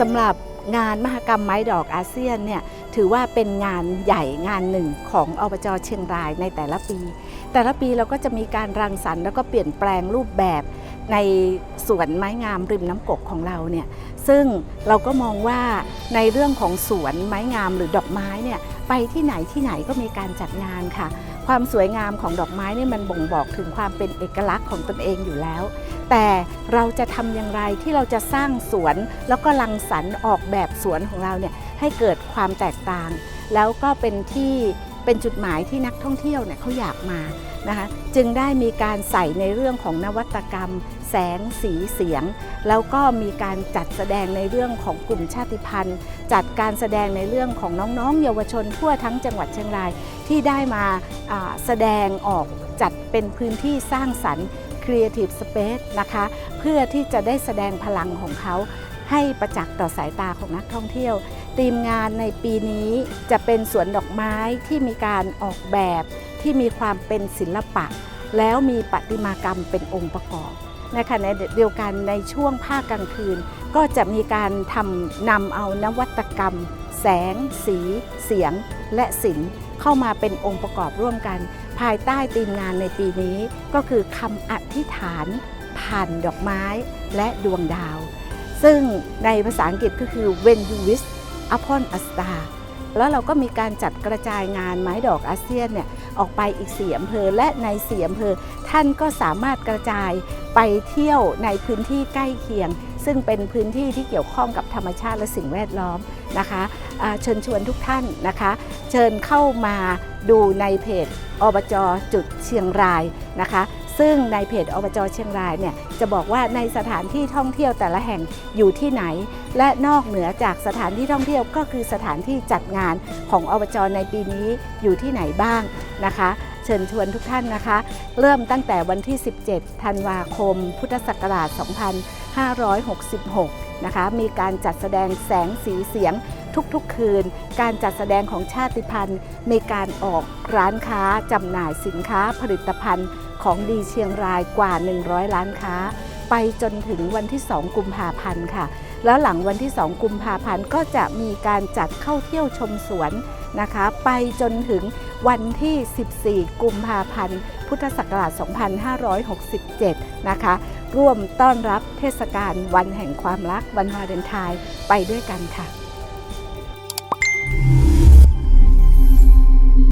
สำหรับงานมหกรรมไม้ดอกอาเซียนเนี่ยถือว่าเป็นงานใหญ่งานหนึ่งของอบจเชียงรายในแต่ละปี แต่ละปีเราก็จะมีการรังสรรค์แล้วก็เปลี่ยนแปลงรูปแบบในสวนไม้งามริมน้ำกกของเราเนี่ยซึ่งเราก็มองว่าในเรื่องของสวนไม้งามหรือดอกไม้เนี่ยไปที่ไหนที่ไหนก็มีการจัดงานค่ะ ความสวยงามของดอกไม้นี่มันบ่งบอกถึงความเป็นเอกลักษณ์ของตนเองอยู่แล้ว แต่เราจะทำอย่างไรที่เราจะสร้างสวน แล้วก็รังสรรค์ออกแบบสวนของเราเนี่ยให้เกิดความแตกต่าง แล้วก็เป็นที่ เป็นจุดหมายที่นักท่องเที่ยวเนี่ยเขาอยากมานะคะจึงได้มีการใส่ในเรื่องของนวัตกรรม แสงสีเสียง แล้วก็มีการจัดแสดงในเรื่องของกลุ่มชาติพันธุ์ จัดการแสดงในเรื่องของน้องๆ เยาวชนทั่วทั้งจังหวัดเชียงรายที่ได้มาแสดงออกจัดเป็นพื้นที่สร้างสรรค์ Creative Space นะคะ เพื่อที่จะได้แสดงพลังของเขา ให้ประจักษ์ต่อสายตาของนักท่องเที่ยวทีมงานในปีนี้จะเป็นสวนดอกไม้ที่มีการออกแบบที่มีความเป็นศิลปะ แล้วมีประติมากรรมเป็นองค์ประกอบนขณะในเดียวกันในช่วงภาคกลางคืน ก็จะมีการทำนำเอานวัตกรรม แสง สี เสียง และศิลป์เข้ามาเป็นองค์ประกอบร่วมกัน ภายใต้ธีมงานในปีนี้ก็คือคำอธิษฐาน ผ่านดอกไม้และดวงดาว ซึ่งในภาษาอังกฤษก็คือ when you wish upon a star แล้วเราก็มีการจัดกระจายงานไม้ดอกอาเซียนเนี่ยออกไปอีกสี่อำเภอและในสี่อำเภอ ท่านก็สามารถกระจายไปเที่ยวในพื้นที่ใกล้เคียง ซึ่งเป็นพื้นที่ที่เกี่ยวข้องกับธรรมชาติและสิ่งแวดล้อมนะคะเชิญชวนทุกท่านนะคะ เชิญเข้ามาดูในเพจอบจจุดเชียงรายนะคะ ซึ่งในเพจอบจเชียงรายเนี่ยจะบอกว่าในสถานที่ท่องเที่ยวแต่ละแห่งอยู่ที่ไหน และนอกเหนือจากสถานที่ท่องเที่ยวก็คือสถานที่จัดงานของอบจในปีนี้อยู่ที่ไหนบ้างนะคะ เชิญชวนทุกท่านนะคะ เริ่มตั้งแต่วันที่ 17 ธันวาคม พุทธศักราช 2566นะคะมีการจัดแสดงแสงสีเสียงทุกๆคืน การจัดแสดงของชาติพันธุ์ มีการออกร้านค้าจำหน่ายสินค้าผลิตภัณฑ์ ของดีเชียงรายกว่า 100 ล้านค้า ไปจนถึงวันที่ 2 กุมภาพันธ์ค่ะ แล้วหลังวันที่ 2 กุมภาพันธ์ก็จะมีการจัดเข้าเที่ยวชมสวนนะคะ ไปจนถึงวันที่ 14 กุมภาพันธ์ พุทธศักราช 2567 นะคะ ร่วมต้อนรับเทศกาลวันแห่งความรักวันวาเลนไทน์ไปด้วยกันค่ะ